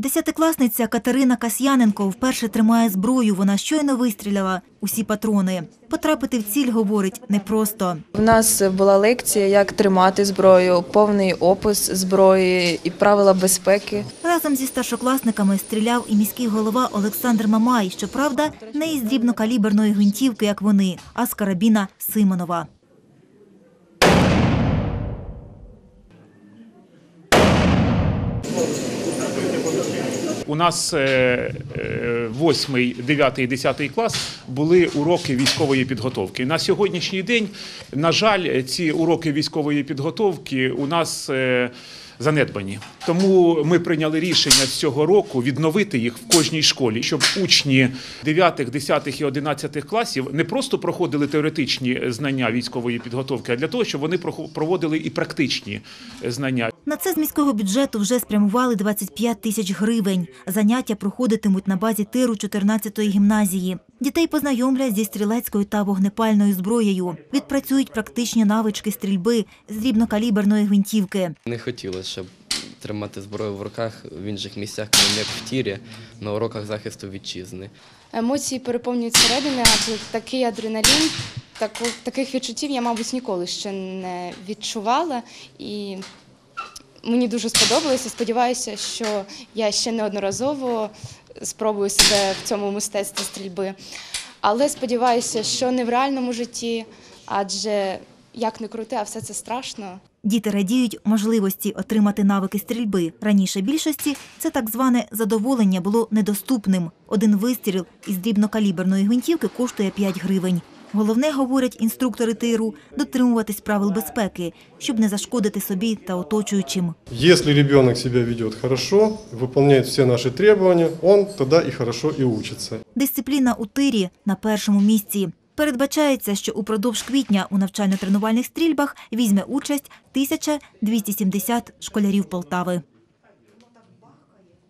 Десятикласниця Катерина Касьяненко вперше тримає зброю. Вона щойно вистріляла усі патрони. Потрапити в ціль, говорить, непросто. У нас була лекція, як тримати зброю, повний опис зброї і правила безпеки. Разом зі старшокласниками стріляв і міський голова Олександр Мамай. Щоправда, не із дрібнокаліберної гвинтівки, як вони, а з карабіна Симонова. У нас 8, 9 і 10 клас були уроки військової підготовки. На сьогоднішній день, на жаль, ці уроки військової підготовки у нас е, занедбані. Тому ми прийняли рішення з цього року відновити їх в кожній школі, щоб учні 9, 10 і 11 класів не просто проходили теоретичні знання військової підготовки, а для того, щоб вони проводили і практичні знання. На це з міського бюджету вже спрямували 25 тисяч гривень. Заняття проходитимуть на базі тиру 14-ї гімназії. Дітей познайомлять зі стрілецькою та вогнепальною зброєю. Відпрацюють практичні навички стрільби з дрібнокаліберної гвинтівки. Не хотілося, щоб тримати зброю в руках в інших місцях, крім як в тірі, на уроках захисту вітчизни. Емоції переповнюють середини, адже такий адреналін, таку, таких відчуттів я, мабуть, ніколи ще не відчувала. І мені дуже сподобалося. Сподіваюся, що я ще неодноразово спробую себе в цьому мистецтві стрільби. Але сподіваюся, що не в реальному житті, адже як не крути, а все це страшно. Діти радіють можливості отримати навики стрільби. Раніше більшості це так зване задоволення було недоступним. Один вистріл із дрібнокаліберної гвинтівки коштує 5 гривень. Головне, говорять інструктори тиру, дотримуватись правил безпеки, щоб не зашкодити собі та оточуючим. Если ребенок себя ведет хорошо, выполняет все наши требования, он тогда и хорошо и учится. Дисципліна у тирі на першому місці. Передбачається, що упродовж квітня у навчально-тренувальних стрільбах візьме участь 1270 школярів Полтави.